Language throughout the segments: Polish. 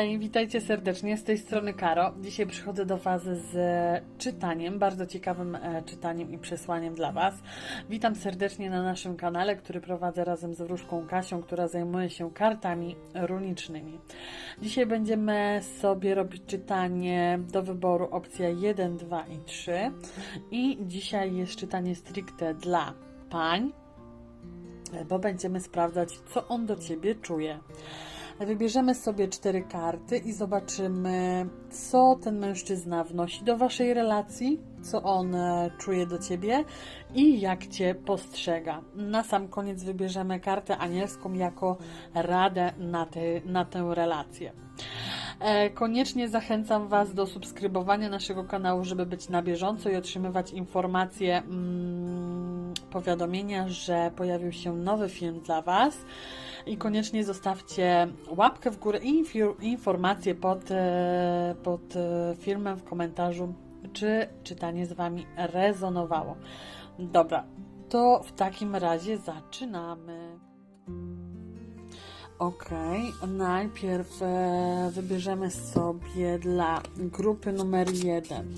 Hej, witajcie serdecznie. Z tej strony Karo. Dzisiaj przychodzę do Was z czytaniem, bardzo ciekawym e, czytaniem i przesłaniem dla Was. Witam serdecznie na naszym kanale, który prowadzę razem z wróżką Kasią, która zajmuje się kartami runicznymi. Dzisiaj będziemy sobie robić czytanie do wyboru opcja 1, 2 i 3. I dzisiaj jest czytanie stricte dla pań, bo będziemy sprawdzać, co on do Ciebie czuje. Wybierzemy sobie cztery karty i zobaczymy, co ten mężczyzna wnosi do waszej relacji, co on e, czuje do ciebie i jak cię postrzega. Na sam koniec wybierzemy kartę anielską jako radę na, te, na tę relację. E, Koniecznie zachęcam Was do subskrybowania naszego kanału, żeby być na bieżąco i otrzymywać informacje, mm, powiadomienia, że pojawił się nowy film dla Was. I koniecznie zostawcie łapkę w górę i informację pod, e, pod e, filmem w komentarzu, czy czytanie z Wami rezonowało. Dobra, to w takim razie zaczynamy. Ok, najpierw e, wybierzemy sobie dla grupy numer jeden.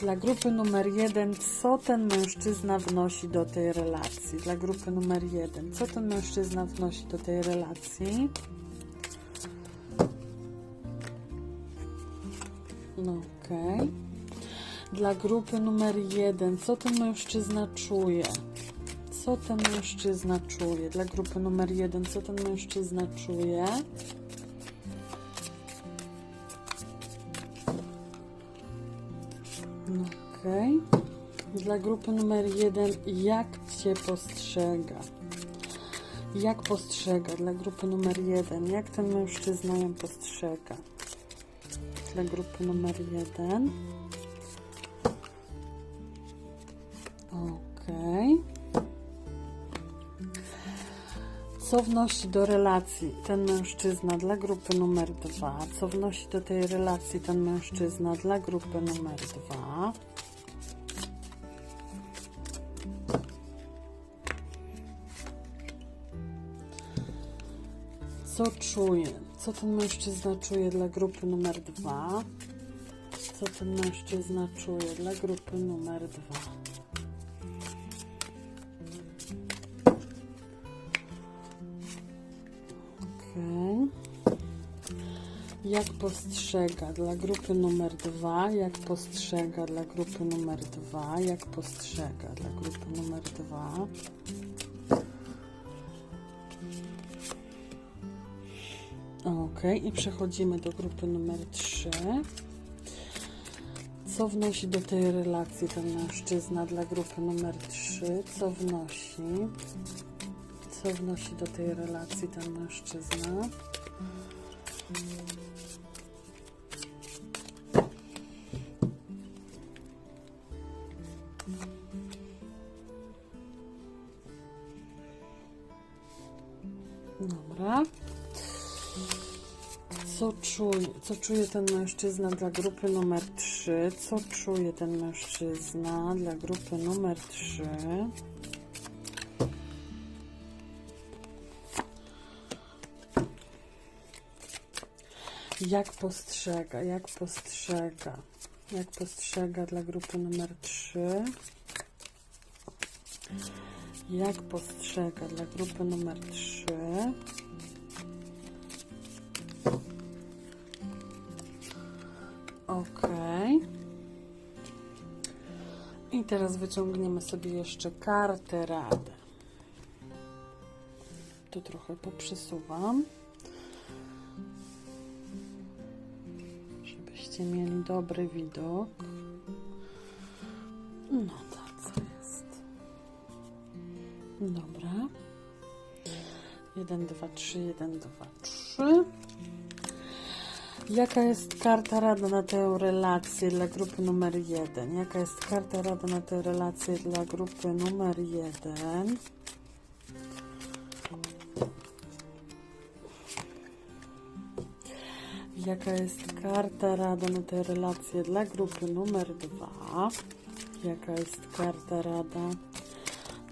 Dla grupy numer jeden, co ten mężczyzna wnosi do tej relacji? Dla grupy numer jeden, co ten mężczyzna wnosi do tej relacji? No okej. Dla grupy numer jeden, co ten mężczyzna czuje? Co ten mężczyzna czuje? Dla grupy numer jeden, co ten mężczyzna czuje? Dla grupy numer jeden, jak Cię postrzega? Jak postrzega dla grupy numer jeden? Jak ten mężczyzna ją postrzega? Dla grupy numer jeden. Okej. Co wnosi do relacji ten mężczyzna dla grupy numer dwa? Co wnosi do tej relacji ten mężczyzna dla grupy numer dwa? Czuje? Co ten mężczyzna czuje dla grupy numer dwa? Co ten mężczyzna czuje dla grupy numer dwa? Jak postrzega dla grupy numer dwa? Jak postrzega dla grupy numer dwa? Jak postrzega dla grupy numer dwa? Ok, i przechodzimy do grupy numer 3. Co wnosi do tej relacji ten mężczyzna dla grupy numer 3? Co wnosi? Co wnosi do tej relacji ten mężczyzna? Co czuje ten mężczyzna dla grupy numer 3? Co czuje ten mężczyzna dla grupy numer 3? Jak postrzega, jak postrzega, jak postrzega dla grupy numer 3? Jak postrzega dla grupy numer 3? Ok. I teraz wyciągniemy sobie jeszcze kartę rady. Tu trochę poprzesuwam. Żebyście mieli dobry widok. No tak, co jest. Dobra. 1, 2, 3, 1, 2, 3. Jaka jest karta rada na tę relację dla grupy numer 1? Jaka jest karta rada na tę relację dla grupy numer 1? Jaka jest karta rada na tę relację dla grupy numer 2? Jaka jest karta rada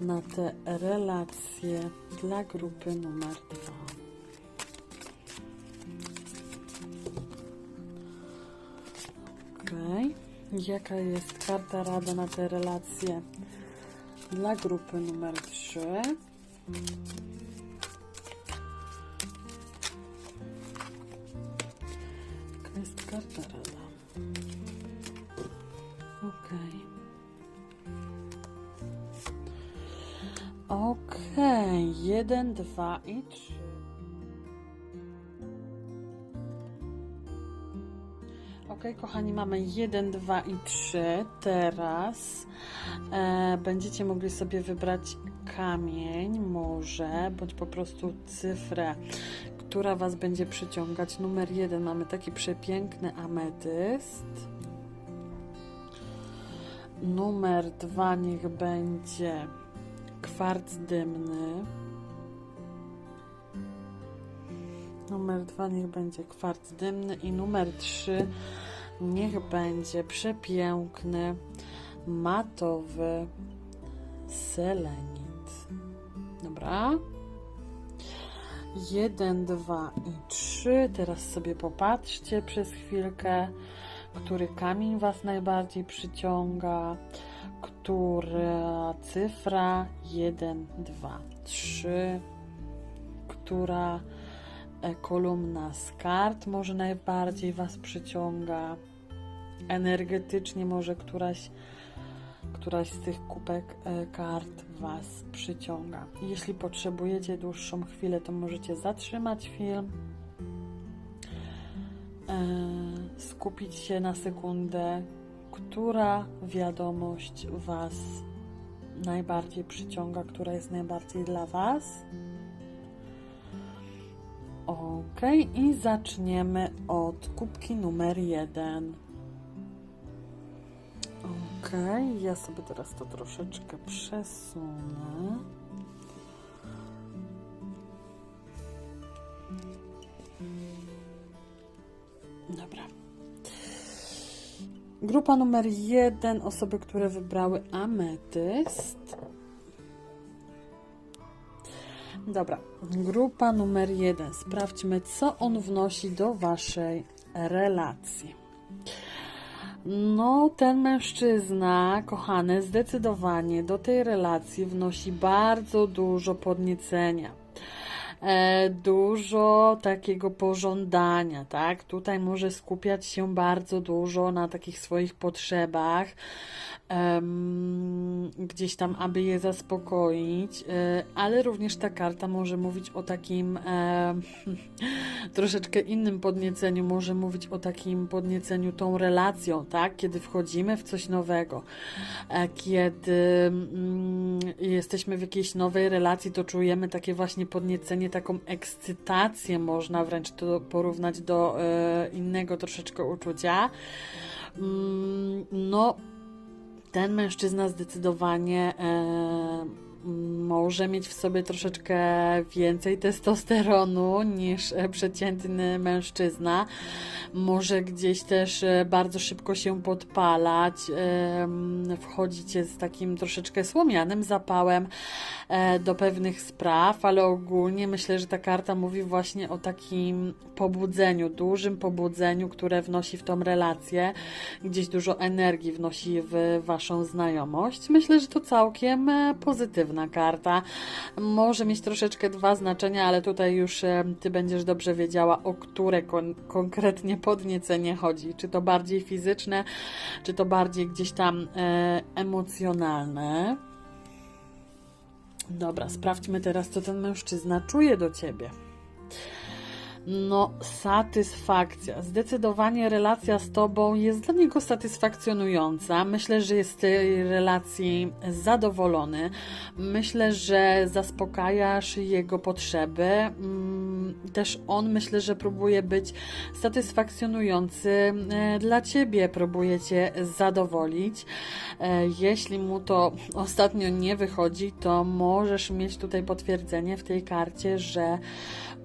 na te relacje dla grupy numer 2? Jaka jest karta rada na te relacje dla grupy numer 3? Jaka jest karta rada? Okej. Okej, jeden, dwa i trzy. Ok, kochani, mamy 1, 2 i 3. Teraz e, będziecie mogli sobie wybrać kamień, może, bądź po prostu cyfrę, która Was będzie przyciągać. Numer 1 mamy taki przepiękny ametyst. Numer 2 niech będzie kwarc dymny. Numer 2 niech będzie kwarc dymny i numer 3 niech będzie przepiękny matowy selenit. Dobra. 1, 2 i 3. Teraz sobie popatrzcie przez chwilkę, który kamień Was najbardziej przyciąga, która cyfra 1, 2, 3, która kolumna z kart może najbardziej Was przyciąga. Energetycznie może któraś, któraś z tych kupek e, kart Was przyciąga. Jeśli potrzebujecie dłuższą chwilę, to możecie zatrzymać film, e, skupić się na sekundę, która wiadomość Was najbardziej przyciąga, która jest najbardziej dla Was. Ok, i zaczniemy od kubki numer jeden. Ok, ja sobie teraz to troszeczkę przesunę. Dobra. Grupa numer jeden, osoby, które wybrały ametyst. Dobra, grupa numer jeden. Sprawdźmy, co on wnosi do waszej relacji. No, ten mężczyzna, kochany, zdecydowanie do tej relacji wnosi bardzo dużo podniecenia. E, dużo takiego pożądania, tak? Tutaj może skupiać się bardzo dużo na takich swoich potrzebach, gdzieś tam, aby je zaspokoić, e, ale również ta karta może mówić o takim e, troszeczkę innym podnieceniu, może mówić o takim podnieceniu tą relacją, tak? Kiedy wchodzimy w coś nowego, kiedy mm, jesteśmy w jakiejś nowej relacji, to czujemy takie właśnie podniecenie, taką ekscytację, można wręcz to porównać do e, innego troszeczkę uczucia. Mm, no, ten mężczyzna zdecydowanie e, może mieć w sobie troszeczkę więcej testosteronu niż e, przeciętny mężczyzna. Może gdzieś też e, bardzo szybko się podpalać, wchodzicie z takim troszeczkę słomianym zapałem e, do pewnych spraw, ale ogólnie myślę, że ta karta mówi właśnie o takim pobudzeniu, dużym pobudzeniu, które wnosi w tą relację, gdzieś dużo energii wnosi w waszą znajomość. Myślę, że to całkiem e, pozytywna karta. Może mieć troszeczkę dwa znaczenia, ale tutaj już e, ty będziesz dobrze wiedziała, o które kon konkretnie podniecenie chodzi. Czy to bardziej fizyczne, czy to bardziej gdzieś tam e, emocjonalne. Dobra, sprawdźmy teraz, co ten mężczyzna czuje do ciebie. No, satysfakcja. Zdecydowanie relacja z Tobą jest dla niego satysfakcjonująca. Myślę, że jest z tej relacji zadowolony. Myślę, że zaspokajasz jego potrzeby. Mm, Też on myślę, że próbuje być satysfakcjonujący e, dla Ciebie. Próbuje Cię zadowolić. E, Jeśli mu to ostatnio nie wychodzi, to możesz mieć tutaj potwierdzenie w tej karcie, że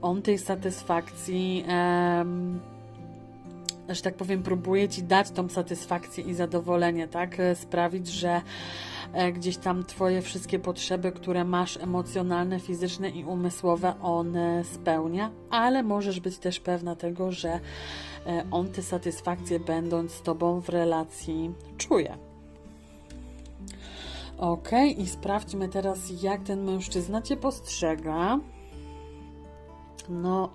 on tej satysfakcji że tak powiem, próbuje ci dać tą satysfakcję i zadowolenie, tak? E, Sprawić, że e, gdzieś tam twoje wszystkie potrzeby, które masz emocjonalne, fizyczne i umysłowe, on e, spełnia, ale możesz być też pewna tego, że on te satysfakcje, będąc z tobą w relacji, czuje. Ok, i sprawdźmy teraz, jak ten mężczyzna cię postrzega. No,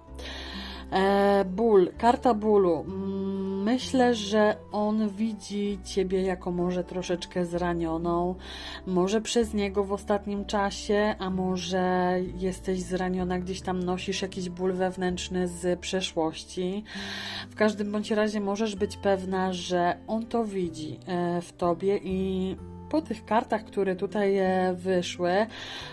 e, ból, karta bólu. Mm, Myślę, że on widzi ciebie jako może troszeczkę zranioną, może przez niego w ostatnim czasie, a może jesteś zraniona, gdzieś tam nosisz jakiś ból wewnętrzny z przeszłości. W każdym bądź razie możesz być pewna, że on to widzi e, w tobie i po tych kartach, które tutaj e, wyszły,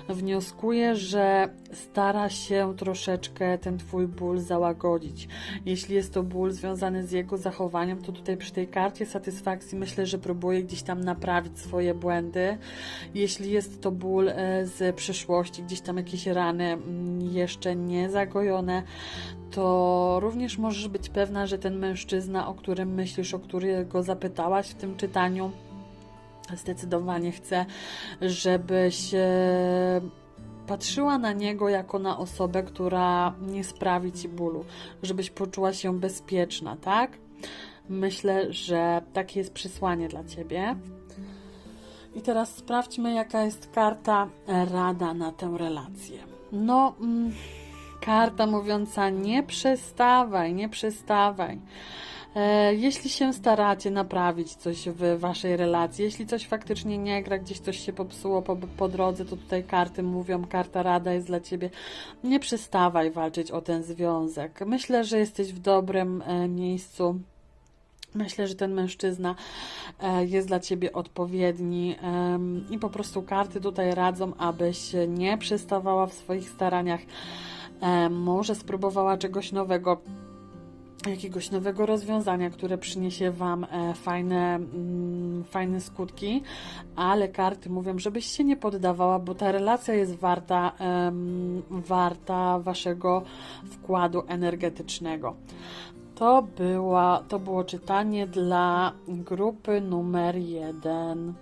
wnioskuję, że stara się troszeczkę ten Twój ból załagodzić. Jeśli jest to ból związany z jego zachowaniem, to tutaj przy tej karcie satysfakcji myślę, że próbuje gdzieś tam naprawić swoje błędy. Jeśli jest to ból e, z przeszłości, gdzieś tam jakieś rany mm, jeszcze nie zagojone, to również możesz być pewna, że ten mężczyzna, o którym myślisz, o którego zapytałaś w tym czytaniu, zdecydowanie chce, żebyś e, patrzyła na niego jako na osobę, która nie sprawi ci bólu, żebyś poczuła się bezpieczna, tak? Myślę, że takie jest przesłanie dla ciebie. I teraz sprawdźmy, jaka jest karta rada na tę relację. No, mm, karta mówiąca nie przestawaj, nie przestawaj. E, Jeśli się staracie naprawić coś w waszej relacji, jeśli coś faktycznie nie gra, gdzieś coś się popsuło po, po drodze, to tutaj karty mówią, karta rada jest dla ciebie. Nie przestawaj walczyć o ten związek. Myślę, że jesteś w dobrym e, miejscu. Myślę, że ten mężczyzna e, jest dla ciebie odpowiedni i po prostu karty tutaj radzą, abyś nie przestawała w swoich staraniach. Może spróbowała czegoś nowego jakiegoś nowego rozwiązania, które przyniesie Wam e, fajne, mm, fajne skutki, ale karty mówią, żebyś się nie poddawała, bo ta relacja jest warta, warta Waszego wkładu energetycznego. To, była, to było czytanie dla grupy numer jeden.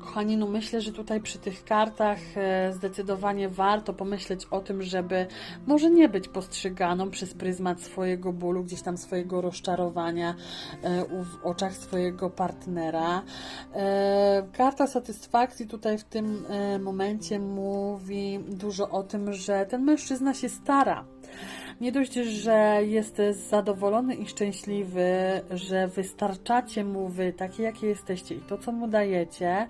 Kochani, no myślę, że tutaj przy tych kartach e, zdecydowanie warto pomyśleć o tym, żeby może nie być postrzeganą przez pryzmat swojego bólu, gdzieś tam swojego rozczarowania e, w oczach swojego partnera. E, Karta satysfakcji tutaj w tym momencie mówi dużo o tym, że ten mężczyzna się stara. Nie dość, że jest zadowolony i szczęśliwy, że wystarczacie mu wy, takie jakie jesteście i to, co mu dajecie,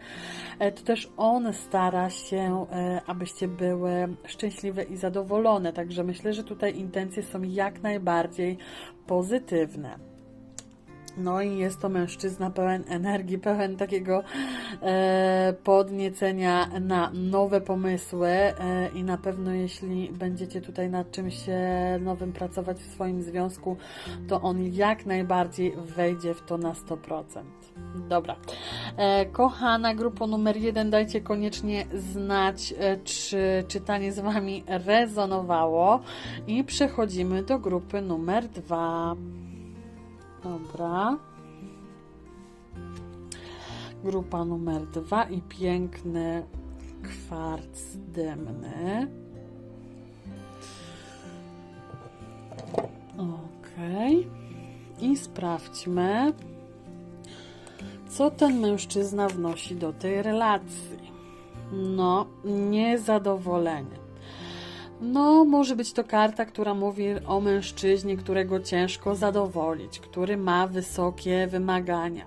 e, to też on stara się, e, abyście były szczęśliwe i zadowolone. Także myślę, że tutaj intencje są jak najbardziej pozytywne. No i jest to mężczyzna pełen energii, pełen takiego e, podniecenia na nowe pomysły e, i na pewno jeśli będziecie tutaj nad czymś nowym pracować w swoim związku, to on jak najbardziej wejdzie w to na 100%. Dobra. E, kochana grupo numer jeden, dajcie koniecznie znać, e, czy czytanie z Wami rezonowało i przechodzimy do grupy numer dwa. Dobra. Grupa numer dwa i piękny kwarc dymny. Ok. I sprawdźmy, co ten mężczyzna wnosi do tej relacji. No, niezadowolenie. No, może być to karta, która mówi o mężczyźnie, którego ciężko zadowolić, który ma wysokie wymagania,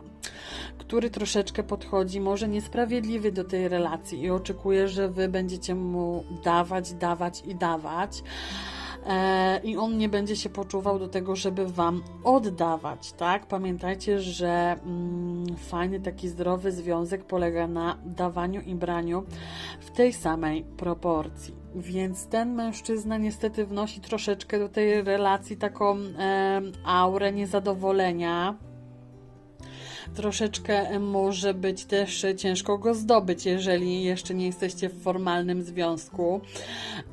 który troszeczkę podchodzi może niesprawiedliwy do tej relacji i oczekuje, że wy będziecie mu dawać, dawać i dawać. E, I on nie będzie się poczuwał do tego, żeby wam oddawać, tak? Pamiętajcie, że mm, fajny taki zdrowy związek polega na dawaniu i braniu w tej samej proporcji. Więc ten mężczyzna niestety wnosi troszeczkę do tej relacji taką em, aurę niezadowolenia. Troszeczkę może być też ciężko go zdobyć, jeżeli jeszcze nie jesteście w formalnym związku.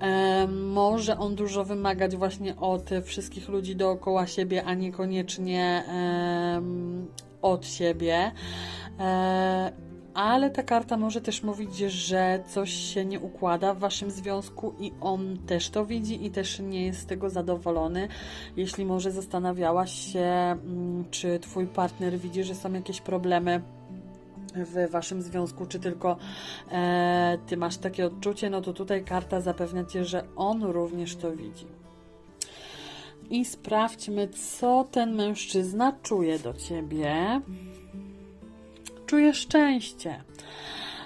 E, może on dużo wymagać właśnie od wszystkich ludzi dookoła siebie, a niekoniecznie od siebie. Ale ta karta może też mówić, że coś się nie układa w waszym związku i on też to widzi i też nie jest z tego zadowolony. Jeśli może zastanawiałaś się, mm, czy twój partner widzi, że są jakieś problemy w waszym związku, czy tylko e, ty masz takie odczucie, no to tutaj karta zapewnia cię, że on również to widzi. I sprawdźmy, co ten mężczyzna czuje do ciebie czuje szczęście.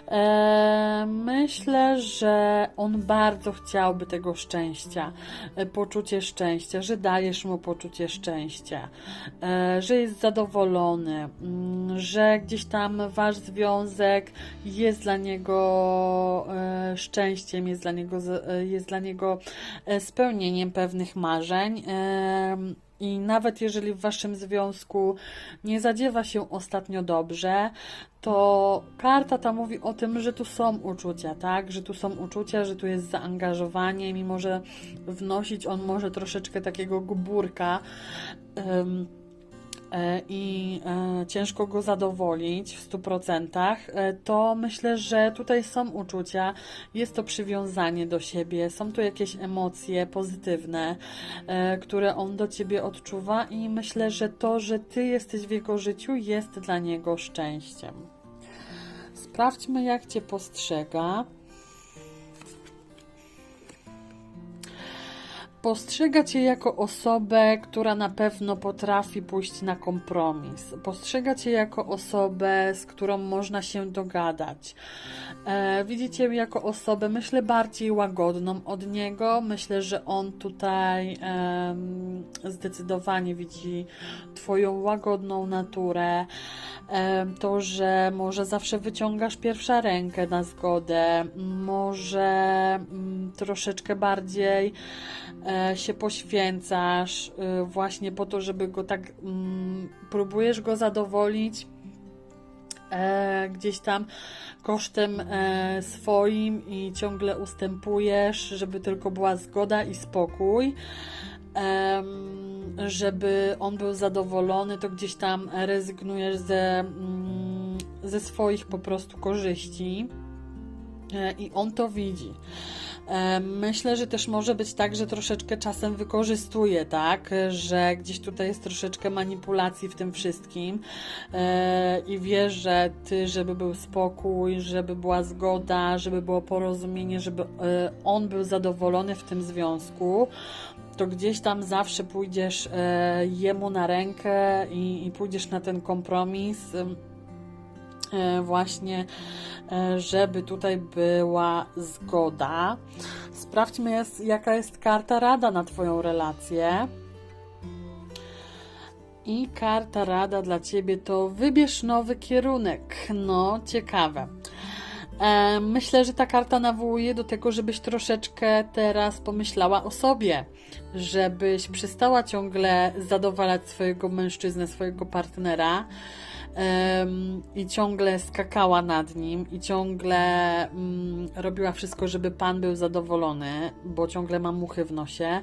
E, myślę, że on bardzo chciałby tego szczęścia, e, poczucie szczęścia, że dajesz mu poczucie szczęścia, e, że jest zadowolony, mm, że gdzieś tam wasz związek jest dla niego szczęściem, jest dla niego, jest dla niego spełnieniem pewnych marzeń. I nawet jeżeli w waszym związku nie zadziewa się ostatnio dobrze, to karta ta mówi o tym, że tu są uczucia, tak? Że tu są uczucia, że tu jest zaangażowanie, mimo że wnosić on może troszeczkę takiego gburka. I e, ciężko go zadowolić w 100%, e, to myślę, że tutaj są uczucia, jest to przywiązanie do siebie, są tu jakieś emocje pozytywne, e, które on do ciebie odczuwa, i myślę, że to, że ty jesteś w jego życiu, jest dla niego szczęściem. Sprawdźmy, jak cię postrzega. Postrzega cię jako osobę, która na pewno potrafi pójść na kompromis. Postrzega cię jako osobę, z którą można się dogadać. E, widzicie jako osobę, myślę, bardziej łagodną od niego. Myślę, że on tutaj em, zdecydowanie widzi Twoją łagodną naturę. Em, to, że może zawsze wyciągasz pierwsza rękę na zgodę, może mm, troszeczkę bardziej e, się poświęcasz e, właśnie po to, żeby go tak mm, próbujesz go zadowolić e, gdzieś tam kosztem e, swoim i ciągle ustępujesz, żeby tylko była zgoda i spokój. Żeby on był zadowolony, to gdzieś tam rezygnujesz ze, mm, ze swoich po prostu korzyści e, i on to widzi. E, Myślę, że też może być tak, że troszeczkę czasem wykorzystuje, tak, że gdzieś tutaj jest troszeczkę manipulacji w tym wszystkim. E, i wie, że ty, żeby był spokój, żeby była zgoda, żeby było porozumienie, żeby e, on był zadowolony w tym związku, to gdzieś tam zawsze pójdziesz jemu na rękę i, i pójdziesz na ten kompromis. E, właśnie, e, żeby tutaj była zgoda. Sprawdźmy, jaka jest karta rada na Twoją relację. I karta rada dla Ciebie to wybierz nowy kierunek. No, ciekawe. E, myślę, że ta karta nawołuje do tego, żebyś troszeczkę teraz pomyślała o sobie, żebyś przestała ciągle zadowalać swojego mężczyznę, swojego partnera i ciągle skakała nad nim i ciągle mm, robiła wszystko, żeby pan był zadowolony, bo ciągle ma muchy w nosie.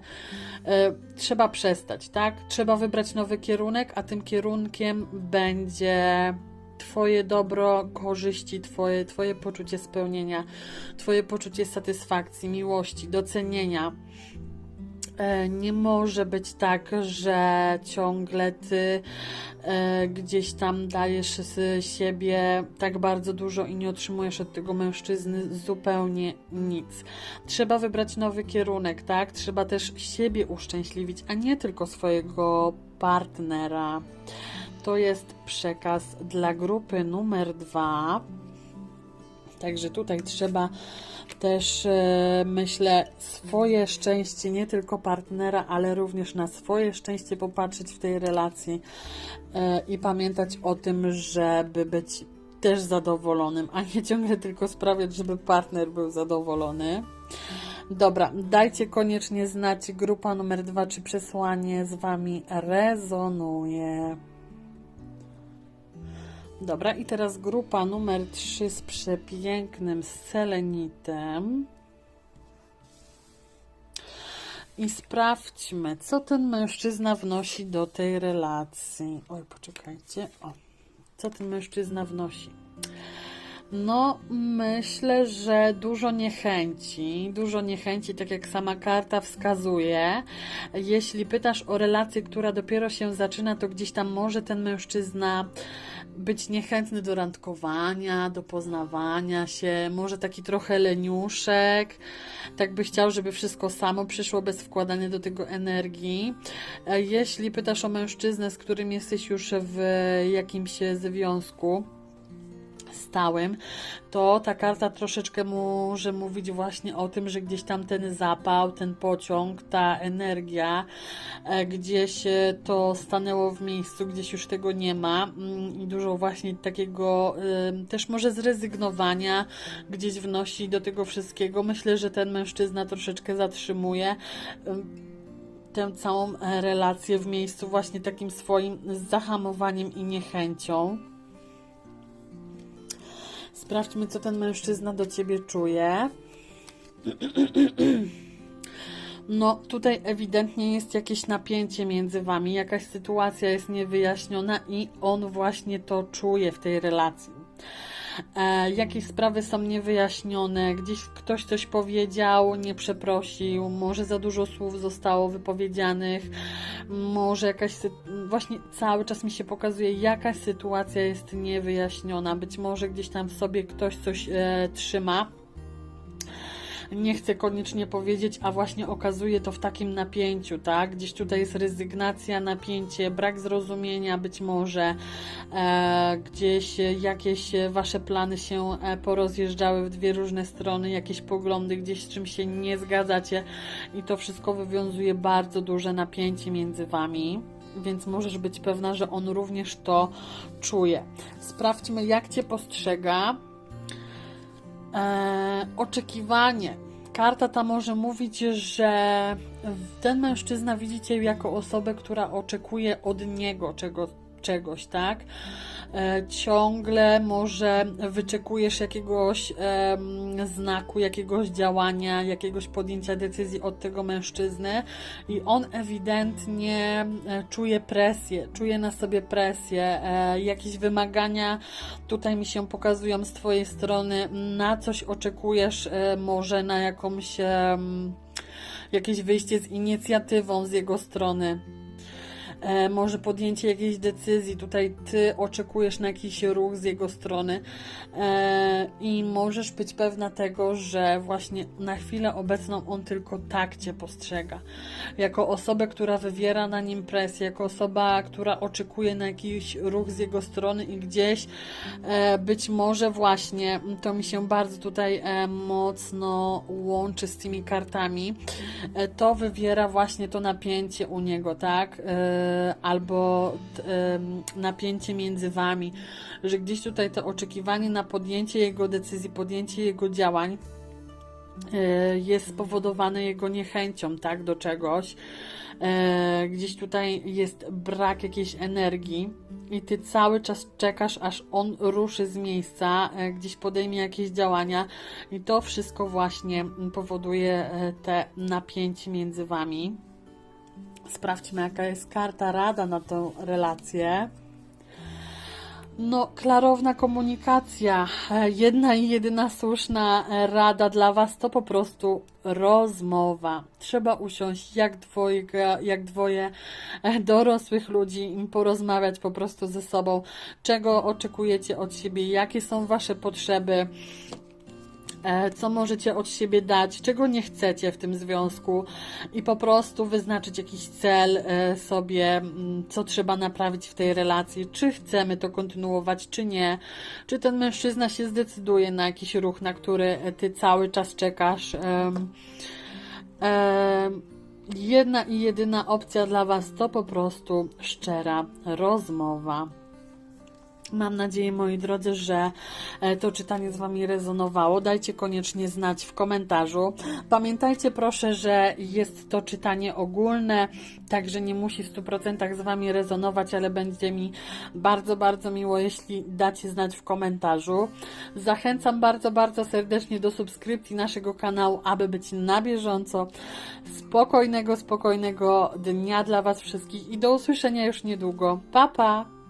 E, trzeba przestać, tak? Trzeba wybrać nowy kierunek, a tym kierunkiem będzie Twoje dobro, korzyści, twoje, twoje poczucie spełnienia, Twoje poczucie satysfakcji, miłości, docenienia. E, Nie może być tak, że ciągle ty e, gdzieś tam dajesz z siebie tak bardzo dużo i nie otrzymujesz od tego mężczyzny zupełnie nic. Trzeba wybrać nowy kierunek, tak? Trzeba też siebie uszczęśliwić, a nie tylko swojego partnera. To jest przekaz dla grupy numer dwa. Także tutaj trzeba też, e, myślę, swoje szczęście, nie tylko partnera, ale również na swoje szczęście popatrzeć w tej relacji e, i pamiętać o tym, żeby być też zadowolonym, a nie ciągle tylko sprawiać, żeby partner był zadowolony. Dobra, dajcie koniecznie znać grupa numer dwa, czy przesłanie z Wami rezonuje. Dobra, i teraz grupa numer 3 z przepięknym selenitem. I sprawdźmy, co ten mężczyzna wnosi do tej relacji. Oj, poczekajcie. O, co ten mężczyzna wnosi? No, myślę, że dużo niechęci, dużo niechęci, tak jak sama karta wskazuje. Jeśli pytasz o relację, która dopiero się zaczyna, to gdzieś tam może ten mężczyzna być niechętny do randkowania, do poznawania się, może taki trochę leniuszek, tak by chciał, żeby wszystko samo przyszło bez wkładania do tego energii. E, Jeśli pytasz o mężczyznę, z którym jesteś już w jakimś związku, stałym, to ta karta troszeczkę może mówić właśnie o tym, że gdzieś tam ten zapał, ten pociąg, ta energia, e, gdzieś to stanęło w miejscu, gdzieś już tego nie ma mm, i dużo właśnie takiego też może zrezygnowania gdzieś wnosi do tego wszystkiego. Myślę, że ten mężczyzna troszeczkę zatrzymuje tę całą e, relację w miejscu właśnie takim swoim zahamowaniem i niechęcią. Sprawdźmy, co ten mężczyzna do ciebie czuje. No, tutaj ewidentnie jest jakieś napięcie między wami, jakaś sytuacja jest niewyjaśniona i on właśnie to czuje w tej relacji. E, jakieś sprawy są niewyjaśnione, gdzieś ktoś coś powiedział, nie przeprosił, może za dużo słów zostało wypowiedzianych, może jakaś, właśnie cały czas mi się pokazuje, jakaś sytuacja jest niewyjaśniona, być może gdzieś tam w sobie ktoś coś e, trzyma nie chcę koniecznie powiedzieć, a właśnie okazuje to w takim napięciu, tak? Gdzieś tutaj jest rezygnacja, napięcie, brak zrozumienia być może, e, gdzieś jakieś wasze plany się e, porozjeżdżały w dwie różne strony, jakieś poglądy, gdzieś z czym się nie zgadzacie i to wszystko wywiązuje bardzo duże napięcie między wami. Więc możesz być pewna, że on również to czuje. Sprawdźmy, jak cię postrzega. Eee, oczekiwanie. Karta ta może mówić, że ten mężczyzna widzicie jako osobę, która oczekuje od niego czego, czegoś, tak? E, ciągle może wyczekujesz jakiegoś znaku, jakiegoś działania, jakiegoś podjęcia decyzji od tego mężczyzny i on ewidentnie e, czuje presję, czuje na sobie presję, e, jakieś wymagania tutaj mi się pokazują z Twojej strony, na coś oczekujesz, może na jakąś jakieś wyjście z inicjatywą z jego strony e, może podjęcie jakiejś decyzji. Tutaj ty oczekujesz na jakiś ruch z jego strony e, i możesz być pewna tego, że właśnie na chwilę obecną on tylko tak cię postrzega. Jako osobę, która wywiera na nim presję, jako osoba, która oczekuje na jakiś ruch z jego strony i gdzieś e, być może właśnie to mi się bardzo tutaj mocno łączy z tymi kartami. To wywiera właśnie to napięcie u niego, tak? Albo t, em, napięcie między wami, że gdzieś tutaj to oczekiwanie na podjęcie jego decyzji, podjęcie jego działań e, jest spowodowane jego niechęcią, tak, do czegoś. Gdzieś tutaj jest brak jakiejś energii i ty cały czas czekasz, aż on ruszy z miejsca, gdzieś podejmie jakieś działania i to wszystko właśnie powoduje te napięcie między wami. Sprawdźmy, jaka jest karta rada na tę relację. No, klarowna komunikacja. E, Jedna i jedyna słuszna e, rada dla Was to po prostu rozmowa. Trzeba usiąść jak dwojga, jak dwoje e, dorosłych ludzi i porozmawiać po prostu ze sobą, czego oczekujecie od siebie, jakie są Wasze potrzeby, co możecie od siebie dać, czego nie chcecie w tym związku i po prostu wyznaczyć jakiś cel e, sobie, co trzeba naprawić w tej relacji, czy chcemy to kontynuować, czy nie, czy ten mężczyzna się zdecyduje na jakiś ruch, na który e, ty cały czas czekasz. Jedna i jedyna opcja dla Was to po prostu szczera rozmowa. Mam nadzieję, moi drodzy, że e, to czytanie z Wami rezonowało. Dajcie koniecznie znać w komentarzu. Pamiętajcie proszę, że jest to czytanie ogólne, także nie musi w 100% z Wami rezonować, ale będzie mi bardzo, bardzo miło, jeśli dacie znać w komentarzu. Zachęcam bardzo, bardzo serdecznie do subskrypcji naszego kanału, aby być na bieżąco. Spokojnego, spokojnego dnia dla Was wszystkich i do usłyszenia już niedługo. Pa, pa!